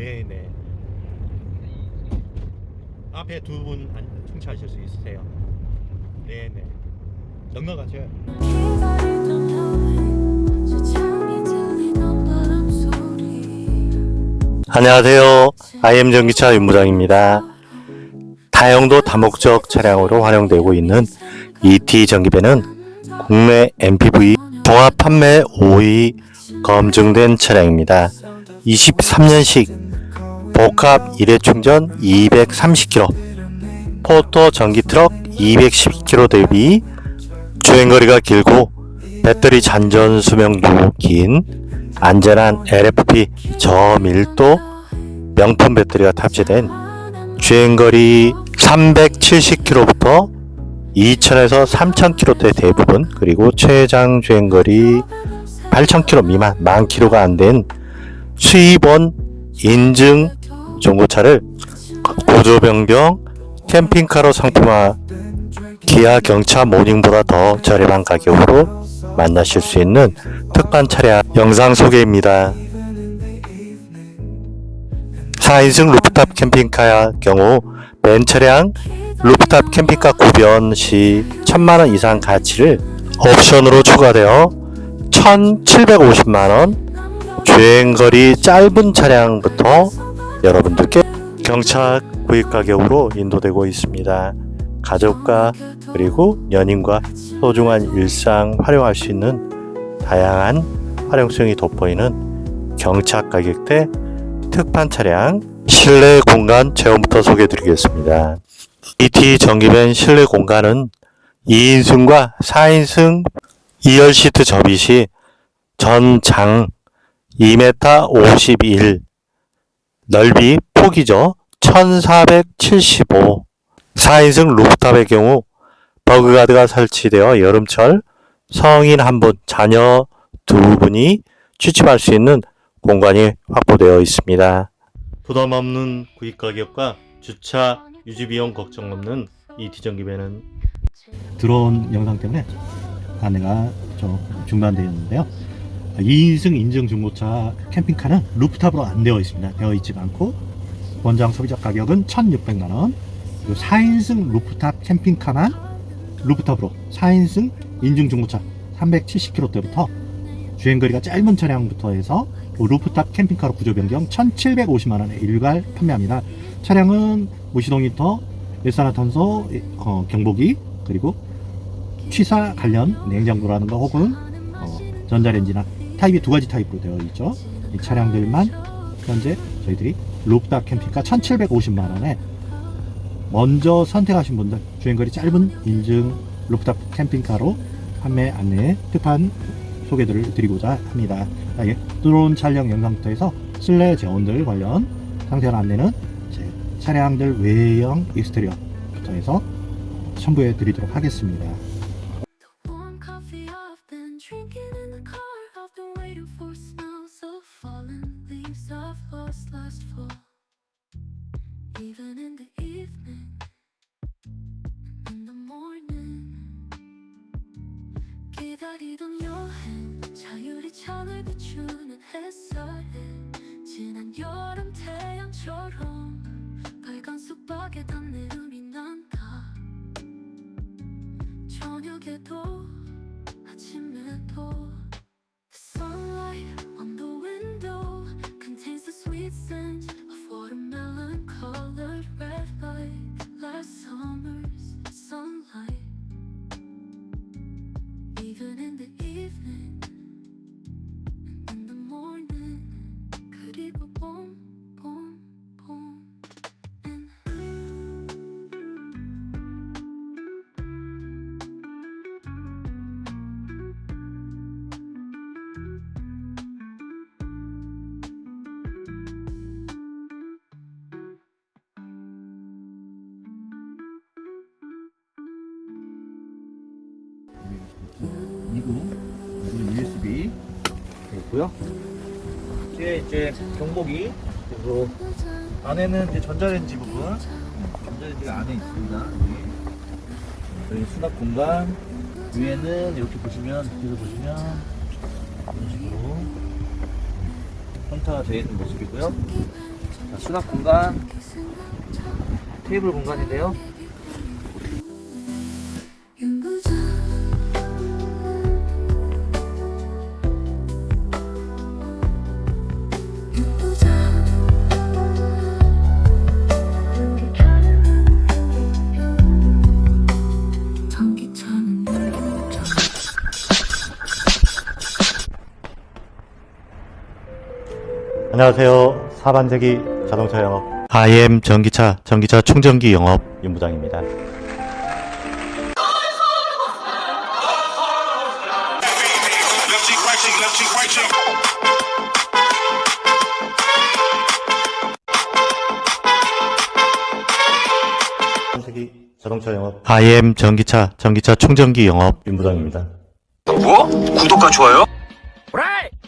네네. 앞에 두분 승차하실 수 있으세요? 네네. 넉넉하죠? 안녕하세요. IM 전기차 윤부장입니다. 다용도 다목적 차량으로 활용되고 있는 ET 전기배는 국내 MPV 종합 판매 5위 검증된 차량입니다. 23년식 복합 1회 충전 230km, 포터 전기 트럭 212km 대비 주행거리가 길고 배터리 잔전 수명도 긴 안전한 LFP 저밀도 명품 배터리가 탑재된 주행거리 370km부터 2000에서 3000km대 대부분 그리고 최장 주행거리 8000km 미만 만 km가 안 된 수입원 인증 중고차를 구조 변경 캠핑카로 상품화 기아 경차 모닝보다 더 저렴한 가격으로 만나실 수 있는 특판 차량 영상 소개입니다. 4인승 루프탑 캠핑카의 경우 맨 차량 루프탑 캠핑카 구변 시 1000만원 이상 가치를 옵션으로 추가되어 1750만원 주행거리 짧은 차량부터 여러분들께 경차 구입 가격으로 인도되고 있습니다. 가족과 그리고 연인과 소중한 일상 활용할 수 있는 다양한 활용성이 돋보이는 경차 가격대 특판 차량 실내 공간 체험부터 소개해 드리겠습니다. ET 전기밴 실내 공간은 2인승과 4인승 2열 시트 접이 시 전장 2m 51 넓이 폭이죠 1475 4인승 루프탑의 경우 버그가드가 설치되어 여름철 성인 한 분, 자녀 두 분이 취침할 수 있는 공간이 확보되어 있습니다. 부담 없는 구입 가격과 주차 유지 비용 걱정 없는 이 디전기배는 들어온 영상 때문에 안내가 좀 중단되었는데요. 2인승 인증 중고차 캠핑카는 루프탑으로 안 되어 있습니다. 되어 있지 않고 원장 소비자 가격은 1,600만 원. 그리고 4인승 루프탑 캠핑카만 루프탑으로 4인승 인증 중고차 370km대부터 주행거리가 짧은 차량부터 해서 루프탑 캠핑카로 구조 변경 1,750만 원에 일괄 판매합니다. 차량은 무시동 히터, 일산화탄소 어, 경보기 그리고 취사 관련 냉장고라는 거 혹은 어, 전자레인지나 타입이 두 가지 타입으로 되어 있죠. 이 차량들만 현재 저희들이 루프탑 캠핑카 1,750만 원에 먼저 선택하신 분들 주행거리 짧은 인증 루프탑 캠핑카로 판매 안내 특판 소개들을 드리고자 합니다. 자, 예, 드론 촬영 영상부터 해서 실내 재원들 관련 상세한 안내는 제 차량들 외형 익스테리어부터 해서 첨부해 드리도록 하겠습니다. For smells of fallen leaves I've lost last fall Even in the evening In the morning 기다리던 여행 자유리 창을 비추는 햇살에 진한 여름 태양처럼 빨간 쑥박에 닿는 음이 난다 저녁에도 아침에도 있고요. 뒤에 이제 경보기 그리고 안에는 이제 전자레인지 부분 전자레인지가 안에 있습니다. 여기, 여기 수납 공간 위에는 이렇게 보시면 뒤에서 보시면 이런 식으로 폰타가 되어 있는 모습이고요. 자, 수납 공간, 테이블 공간인데요. 안녕하세요. 사반세기 자동차 영업 IM 전기차 전기차 충전기 영업 윤부장입니다. 사반세기 자동차 영업 IM 전기차 전기차 충전기 영업 윤부장입니다. 뭐? 구독과 좋아요? 라이!